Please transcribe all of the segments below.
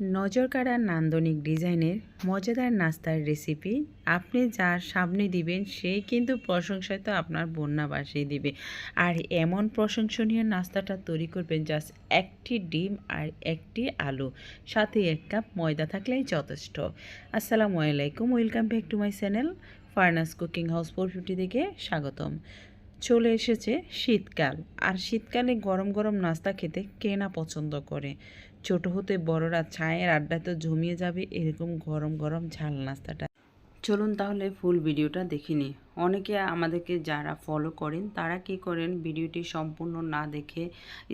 নজরকাড়া নান্দনিক ডিজাইনের মজাদার নাস্তার রেসিপি আপনি যার সামনে দিবেন সেই কিন্তু প্রশংসায় তো আপনার বন্যা বাসিয়ে দিবে। আর এমন প্রশংসনীয় নাস্তাটা তৈরি করবেন জাস্ট একটি ডিম আর একটি আলু, সাথে এক কাপ ময়দা থাকলেই যথেষ্ট। আসসালামু আলাইকুম, welcome back to my channel Farnaz cooking house four fifty থেকে স্বাগতম। চলে এসেছে শীতকাল। আর শীতকালে গরম গরম নাস্তা খেতে কে না পছন্দ করে? ছোট হতে বড়রা ছায়ের আড্ডাতে জমিয়ে যাবে এরকম গরম গরম ঝাল নাস্তাটা। চলুন তাহলে ফুল ভিডিওটা দেখিনি অনেকে আমাদেরকে যারা ফলো করেন, তারা কি করেন? ভিডিওটি সম্পূর্ণ না দেখে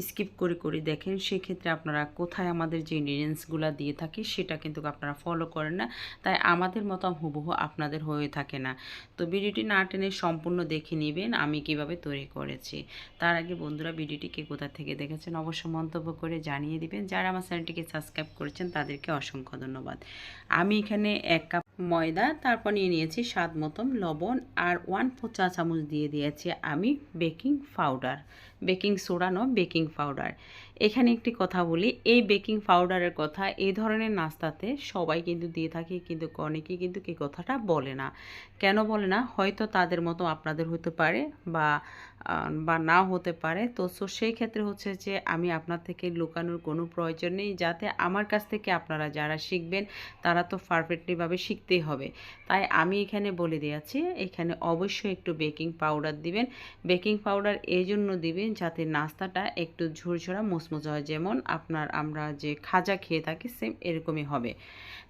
স্কিপ করে করে দেখেন। সেক্ষেত্রে আপনারা কোথায় আমাদের যে ইনগ্রিডিয়েন্টসগুলো দিয়ে থাকি, সেটা কিন্তু আপনারা ফলো করেন না। তাই আমাদের মতো হুবহু আপনাদের হয়ে থাকে না। তো ভিডিওটি না টেনে সম্পূর্ণ দেখে নেবেন, আমি কীভাবে তৈরি করেছি। তার আগে বন্ধুরা, ভিডিওটি কে কোথা থেকে দেখেছেন অবশ্য মন্তব্য করে জানিয়ে দিবেন। যারা আমার চ্যানেলটিকে সাবস্ক্রাইব করেছেন, তাদেরকে অসংখ্য ধন্যবাদ। আমি এখানে এক কাপ ময়দা, তারপর নিয়ে নিয়েছি স্বাদ মতন লবণ আর ওয়ান ফোর চা চামচ দিয়ে দিয়েছি আমি বেকিং পাউডার বেকিং সোডা নয়, বেকিং পাউডার। এখানে একটি কথা বলি, এই বেকিং পাউডারের কথা, এই ধরনের নাস্তাতে সবাই কিন্তু দিয়ে থাকে, কিন্তু অনেকেই কিন্তু এই কথাটা বলে না। কেন বলে না? হয়তো তাদের মতো আপনাদের হতে পারে বা বা না হতে পারে। তো, সো সেই ক্ষেত্রে হচ্ছে যে, আমি আপনার থেকে লুকানোর কোনো প্রয়োজন নেই, যাতে আমার কাছ থেকে আপনারা যারা শিখবেন, তারা তো পারফেক্টলিভাবে শিখতেই হবে। তাই আমি এখানে বলে দিয়েছি, এখানে অবশ্যই একটু বেকিং পাউডার দিবেন। বেকিং পাউডার এই জন্য দিবেন যাতে নাস্তাটা একটু ঝুরঝরা মুচমুচে হয়। যেমন আপনার আমরা যে খাজা খেয়ে থাকি সেম এরকমই হবে।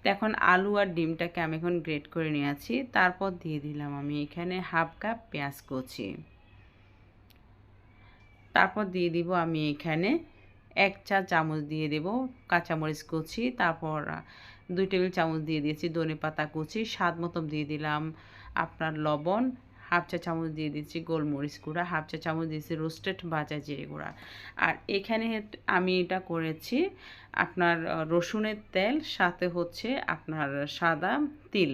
তো এখন আলু আর ডিমটাকে আমি এখন গ্রেট করে নিয়েছি। তারপর দিয়ে দিলাম আমি এখানে হাফ কাপ পেঁয়াজ কুচি। তারপর দিয়ে দিব আমি এখানে এক চা চামচ দিয়ে দেব কাঁচামরিচ কুচি। তারপর দুই টেবিল চামচ দিয়ে দিয়েছি ধনে পাতা কুচি। স্বাদ মতো দিয়ে দিলাম আপনার লবণ হাফ চা চামচ দিয়ে দিচ্ছি গোলমরিচ গুঁড়া, হাফ চা চামচ দিয়েছি রোস্টেড বাজা জিরে গুঁড়া। আর এখানে আমি এটা করেছি আপনার রসুনের তেল, সাথে হচ্ছে আপনার সাদা তিল,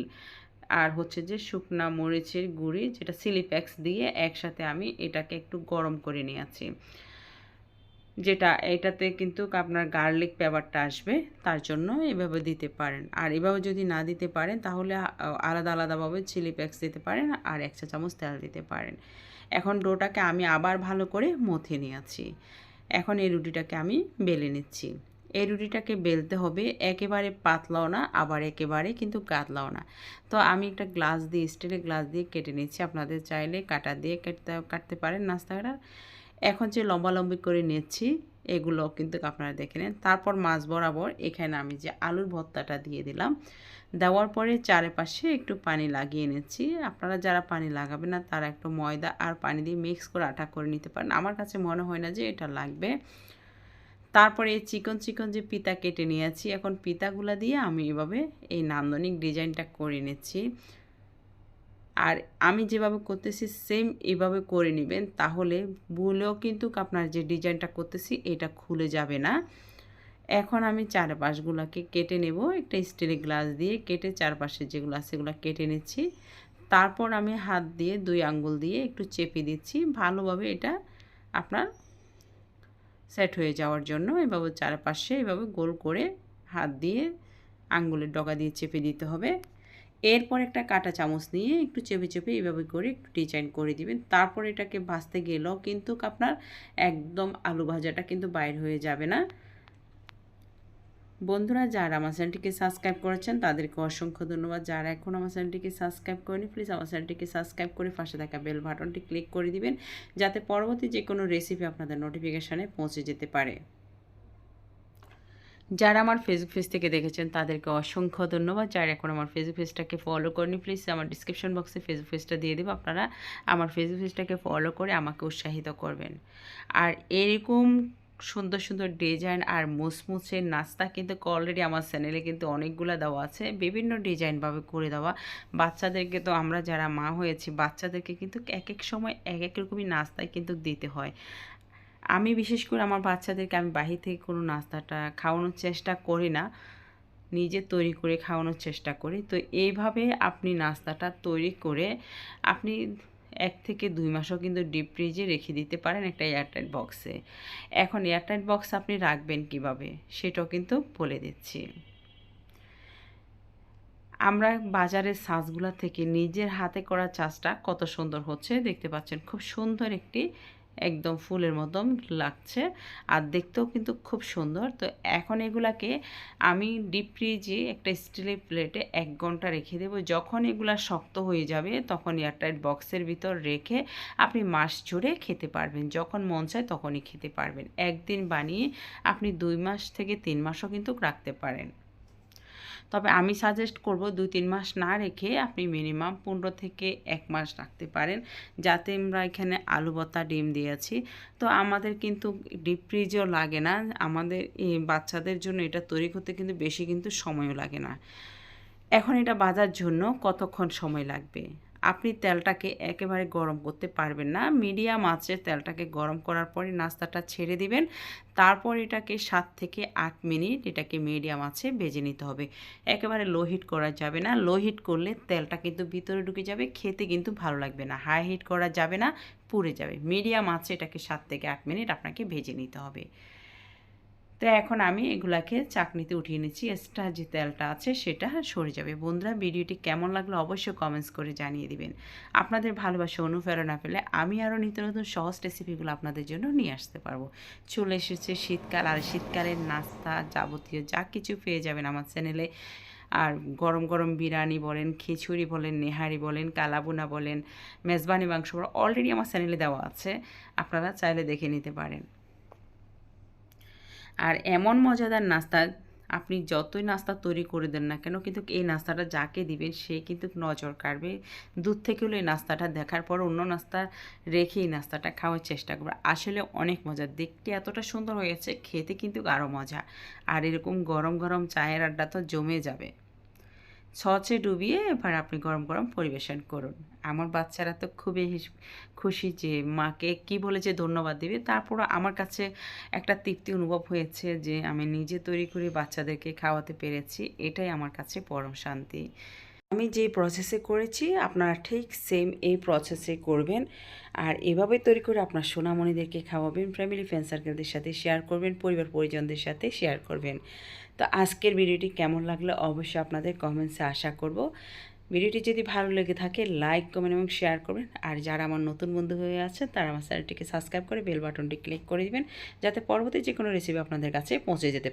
আর হচ্ছে যে শুকনা মরিচের গুঁড়ি, যেটা সিলিপ্যাক্স দিয়ে একসাথে আমি এটাকে একটু গরম করে নিয়েছি। যেটা এটাতে কিন্তু আপনার গার্লিক পেপারটা আসবে, তার জন্য এভাবে দিতে পারেন। আর এভাবে যদি না দিতে পারেন, তাহলে আলাদা আলাদাভাবে চিলি প্যাক্স দিতে পারেন আর এক চা চামচ তেল দিতে পারেন। এখন ডোটাকে আমি আবার ভালো করে মথে নিয়েছি। এখন এই রুটিটাকে আমি বেলে নিচ্ছি। এই রুটিটাকে বেলতে হবে একেবারে পাতলাও না, আবার একেবারে কিন্তু কাতলাও না। তো আমি একটা গ্লাস দিয়ে, স্টিলের গ্লাস দিয়ে কেটে নিচ্ছি। আপনাদের চাইলে কাটা দিয়ে কাটতে কাটতে পারেন নাস্তাটা। এখন যে লম্বালম্বি করে নিচ্ছি এগুলো কিন্তু আপনারা দেখে নেন। তারপর মাছ বরাবর এখানে আমি যে আলুর ভর্তাটা দিয়ে দিলাম, দেওয়ার পরে চারিপাশে একটু পানি লাগিয়ে নিচ্ছি আপনারা যারা পানি লাগাবেন না, তারা একটু ময়দা আর পানি দিয়ে মিক্স করে আটা করে নিতে পারেন। আমার কাছে মনে হয় না যে এটা লাগবে। তারপরে এই চিকন চিকন যে পিতা কেটে নিয়েছি, এখন পিতাগুলা দিয়ে আমি এভাবে এই নান্দনিক ডিজাইনটা করে নিচ্ছি। আর আমি যেভাবে করতেছি সেম এভাবে করে নেবেন। তাহলে ভুলেও কিন্তু আপনার যে ডিজাইনটা করতেছি, এটা খুলে যাবে না। এখন আমি চারপাশগুলোকে কেটে নেব। একটা স্টিলের গ্লাস দিয়ে কেটে চারপাশে যেগুলো আছে সেগুলো কেটে নিচ্ছি। তারপর আমি হাত দিয়ে দুই আঙ্গুল দিয়ে একটু চেপে দিচ্ছি। ভালোভাবে এটা আপনার সেট হয়ে যাওয়ার জন্য এভাবে চারপাশে এভাবে গোল করে হাত দিয়ে আঙ্গুলের ডগা দিয়ে চেপে দিতে হবে। এরপর একটা কাটা চামচ নিয়ে একটু চেপে চেপে এইভাবে করে একটু ডিজাইন করে দিবেন। তারপর এটাকে ভাজতে গেলেও কিন্তু আপনার একদম আলু ভাজাটা কিন্তু বাইর হয়ে যাবে না। বন্ধুরা, যারা আমার চ্যানেলটিকে সাবস্ক্রাইব করেছেন, তাদেরকে অসংখ্য ধন্যবাদ। যারা এখন আমার চ্যানেলটিকে সাবস্ক্রাইব করেনি প্লিজ আমার চ্যানেলটিকে সাবস্ক্রাইব করে পাশে থাকা বেল বাটনটি ক্লিক করে দিবেন, যাতে পরবর্তী যে কোনো রেসিপি আপনাদের নোটিফিকেশানে পৌঁছে যেতে পারে। যারা আমার ফেসবুক পেজ থেকে দেখেছেন, তাদেরকে অসংখ্য ধন্যবাদ। যারা এখন আমার ফেসবুক পেজটাকে ফলো করেনি প্লিজ আমার ডিসক্রিপশন বক্সে ফেসবুক পেজটা দিয়ে দেবো। আপনারা আমার ফেসবুক পেজটাকে ফলো করে আমাকে উৎসাহিত করবেন। আর এরকম সুন্দর সুন্দর ডিজাইন আর মুসমুসের নাস্তা কিন্তু অলরেডি আমার চ্যানেলে কিন্তু অনেকগুলো দেওয়া আছে। বিভিন্ন ডিজাইনভাবে করে দেওয়া। বাচ্চাদেরকে তো আমরা যারা মা হয়েছি, বাচ্চাদেরকে কিন্তু এক এক সময় এক এক রকমই নাস্তায় কিন্তু দিতে হয়। আমি বিশেষ করে আমার বাচ্চাদেরকে আমি বাহির থেকে কোনো নাস্তাটা খাওয়ানোর চেষ্টা করি না। নিজে তৈরি করে খাওয়ানোর চেষ্টা করি। তো এইভাবে আপনি নাস্তাটা তৈরি করে আপনি এক থেকে দুই মাসও কিন্তু ডিপ ফ্রিজে রেখে দিতে পারেন একটা এয়ারটাইট বক্সে। এখন এয়ারটাইট বক্স আপনি রাখবেন কীভাবে সেটাও কিন্তু বলে দিচ্ছি। আমরা বাজারের সাজগুলা থেকে নিজের হাতে করা চাষটা কত সুন্দর হচ্ছে দেখতে পাচ্ছেন। খুব সুন্দর একটি একদম ফুলের মতন লাগছে। আর দেখতেও কিন্তু খুব সুন্দর। তো এখন এগুলাকে আমি ডিপ ফ্রিজে একটা স্টিলের প্লেটে এক ঘণ্টা রেখে দেবো। যখন এগুলা শক্ত হয়ে যাবে, তখন এয়ারটাইট বক্সের ভিতর রেখে আপনি মাস জুড়ে খেতে পারবেন। যখন মন চায় তখনই খেতে পারবেন। একদিন বানিয়ে আপনি দুই মাস থেকে তিন মাসও কিন্তু রাখতে পারেন। তবে আমি সাজেস্ট করব দুই, তিন মাস না রেখে আপনি মিনিমাম পনেরো থেকে এক মাস রাখতে পারেন। যাতে আমরা এখানে আলু ভর্তা, ডিম দিয়েছি। তো আমাদের কিন্তু ডিপ ফ্রিজও লাগে না। আমাদের বাচ্চাদের জন্য এটা তৈরি করতে কিন্তু বেশি কিন্তু সময়ও লাগে না। এখন এটা বাজার জন্য কতক্ষণ সময় লাগবে? আপনি তেলটাকে একেবারে গরম করতে পারবেন না। মিডিয়াম আঁচে তেলটাকে গরম করার পরে নাস্তাটা ছেড়ে দিবেন। তারপর এটাকে সাত থেকে আট মিনিট এটাকে মিডিয়াম আঁচে ভেজে নিতে হবে। একেবারে লো হিট করা যাবে না। লো হিট করলে তেলটা কিন্তু ভিতরে ঢুকে যাবে, খেতে কিন্তু ভালো লাগবে না। হাই হিট করা যাবে না, পুড়ে যাবে। মিডিয়াম আঁচে এটাকে সাত থেকে আট মিনিট আপনাকে ভেজে নিতে হবে। তো এখন আমি এগুলাকে চাকনিতে উঠিয়ে নিচ্ছি। এক্সট্রা যে তেলটা আছে সেটা সরে যাবে। বন্ধুরা, ভিডিওটি কেমন লাগল অবশ্যই কমেন্টস করে জানিয়ে দিবেন। আপনাদের ভালোবাসা, অনুপ্রেরণা পেলে আমি আরও নিত্য নতুন সহজ রেসিপিগুলো আপনাদের জন্য নিয়ে আসতে পারব। চলে এসেছে শীতকাল, আর শীতকালের নাস্তা যাবতীয় যা কিছু পেয়ে যাবেন আমার চ্যানেলে আর গরম গরম বিরিয়ানি বলেন, খিচুড়ি বলেন, নেহারি বলেন কালাবুনা বলেন, মেজবানি মাংস অলরেডি আমার চ্যানেলে দেওয়া আছে। আপনারা চাইলে দেখে নিতে পারেন। আর এমন মজাদার নাস্তা আপনি যতই নাস্তা তৈরি করে দেন না কেন, কিন্তু এই নাস্তাটা যাকে দিবেন, সে কিন্তু নজর কাড়বে। দূর থেকে হলো এই নাস্তাটা দেখার পর অন্য নাস্তা রেখে এই নাস্তাটা খাওয়ার চেষ্টা করবে। আসলে অনেক মজা। দেখতে এতটা সুন্দর হয়েছে খেতে কিন্তু আরও মজা। আর এরকম গরম গরম চায়ের আড্ডা তো জমে যাবে। সচে ডুবিয়ে এবার আপনি গরম গরম পরিবেশন করুন। আমার বাচ্চারা তো খুবই খুশি যে মাকে কি বলে যে ধন্যবাদ দেবে, তারপরও আমার কাছে একটা তৃপ্তি অনুভব হয়েছে যে আমি নিজে তৈরি করে বাচ্চাদেরকে খাওয়াতে পেরেছি, এটাই আমার কাছে পরম শান্তি। আমি যে প্রসেসে করেছি, আপনারা ঠিক সেম এই প্রসেসে করবেন। আর এভাবে তৈরি করে আপনার সোনামণিদেরকে খাওয়াবেন ফ্যামিলি ফ্রেন্ড সার্কেলদের সাথে শেয়ার করবেন, পরিবার পরিজনদের সাথে শেয়ার করবেন। তো আজকের ভিডিওটি কেমন লাগল অবশ্যই আপনাদের কমেন্টসে আশা করব। ভিডিওটি যদি ভালো লেগে থাকে লাইক কমেন্ট এবং শেয়ার করবেন। আর যারা আমার নতুন বন্ধু হয়ে আছে তারা আমার চ্যানেলটিকে সাবস্ক্রাইব করে বেল বাটনটি ক্লিক করে দিবেন, যাতে পরবর্তী যে কোনো রেসিপি আপনাদের কাছে পৌঁছে যেতে